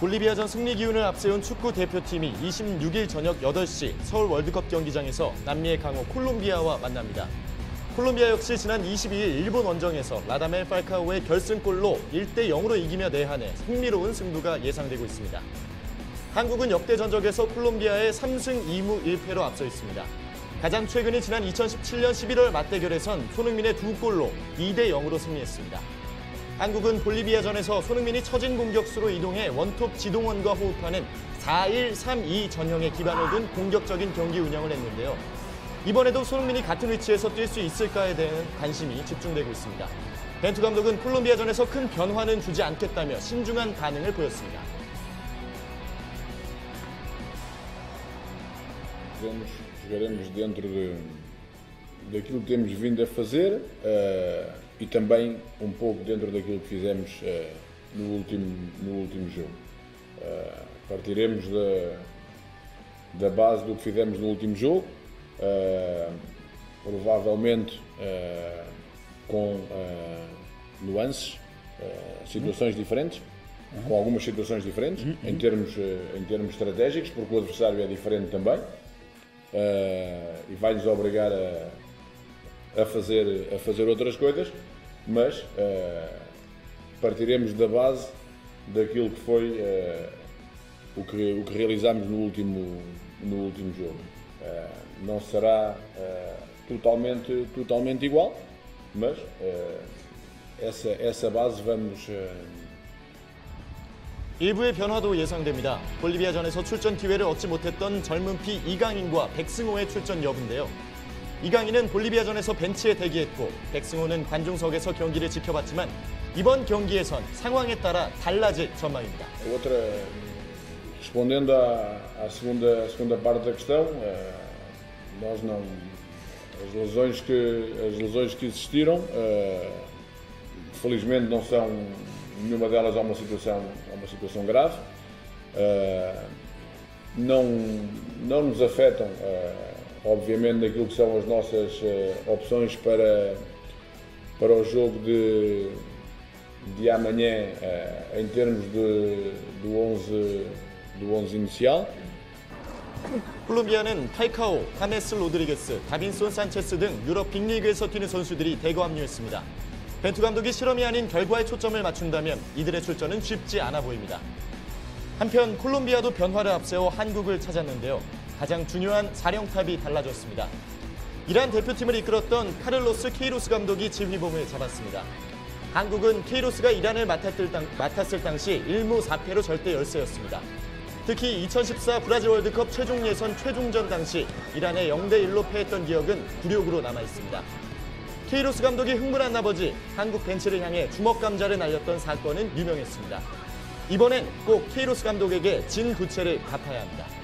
볼리비아전 승리 기운을 앞세운 축구 대표팀이 26일 저녁 8시 서울 월드컵 경기장에서 남미의 강호 콜롬비아와 만납니다. 콜롬비아 역시 지난 22일 일본 원정에서 라다멜 팔카오의 결승골로 1대 0으로 이기며 내한해 흥미로운 승부가 예상되고 있습니다. 한국은 역대 전적에서 콜롬비아의 3승 2무 1패로 앞서 있습니다. 가장 최근이 지난 2017년 11월 맞대결에선 손흥민의 두 골로 2대 0으로 승리했습니다. 한국은 볼리비아전에서 손흥민이 처진 공격수로 이동해 원톱 지동원과 호흡하는 4-1-3-2 전형에 기반을 둔 공격적인 경기 운영을 했는데요. 이번에도 손흥민이 같은 위치에서 뛸 수 있을까에 대한 관심이 집중되고 있습니다. 벤투 감독은 콜롬비아전에서 큰 변화는 주지 않겠다며 신중한 반응을 보였습니다. Daquilo que temos vindo a fazer eh, e também um pouco dentro daquilo que fizemos eh, no, último, no último jogo. Eh, partiremos da, da base do que fizemos no último jogo, provavelmente com nuances, situações diferentes, com algumas situações diferentes, em, termos, em termos estratégicos, porque o adversário é diferente também. eh, e vai-nos obrigar a, a, fazer, a fazer outras coisas, mas eh, partiremos da base daquilo que foi eh, o, que, o que realizámos no último, no último jogo. Eh, não será eh, totalmente, totalmente igual, mas eh, essa, essa base vamos. eh, 일부의 변화도 예상됩니다. 볼리비아전에서 출전 기회를 얻지 못했던 젊은 피 이강인과 백승호의 출전 여부인데요. 이강인은 볼리비아전에서 벤치에 대기했고 백승호는 관중석에서 경기를 지켜봤지만 이번 경기에선 상황에 따라 달라질 전망입니다. Respondendo à, à segunda, à segunda parte da questão, eh, nós não. As lesões que, as lesões que existiram, eh, felizmente não são. Nenhuma delas é uma situação, é uma situação grave. Eh, não, não nos afetam, eh, obviamente, naquilo que são as nossas eh, opções para, para o jogo de, de amanhã eh, em termos de, do, 11, do 11 inicial. 콜롬비아는 팔카오, 하메스 로드리게스, 다빈손 산체스 등 유럽 빅리그에서 뛰는 선수들이 대거 합류했습니다. 벤투 감독이 실험이 아닌 결과에 초점을 맞춘다면 이들의 출전은 쉽지 않아 보입니다. 한편 콜롬비아도 변화를 앞세워 한국을 찾았는데요. 가장 중요한 사령탑이 달라졌습니다. 이란 대표팀을 이끌었던 카를로스 케이로스 감독이 지휘봉을 잡았습니다. 한국은 케이로스가 이란을 맡았을, 당, 맡았을 당시 1무 4패로 절대 열세였습니다. 특히 2014 브라질 월드컵 최종 예선 최종전 당시 이란에 0대1로 패했던 기억은 굴욕으로 남아 있습니다. 케이로스 감독이 흥분한 나머지 한국 벤치를 향해 주먹 감자를 날렸던 사건은 유명했습니다. 이번엔 꼭 케이로스 감독에게 진 부채를 갚아야 합니다.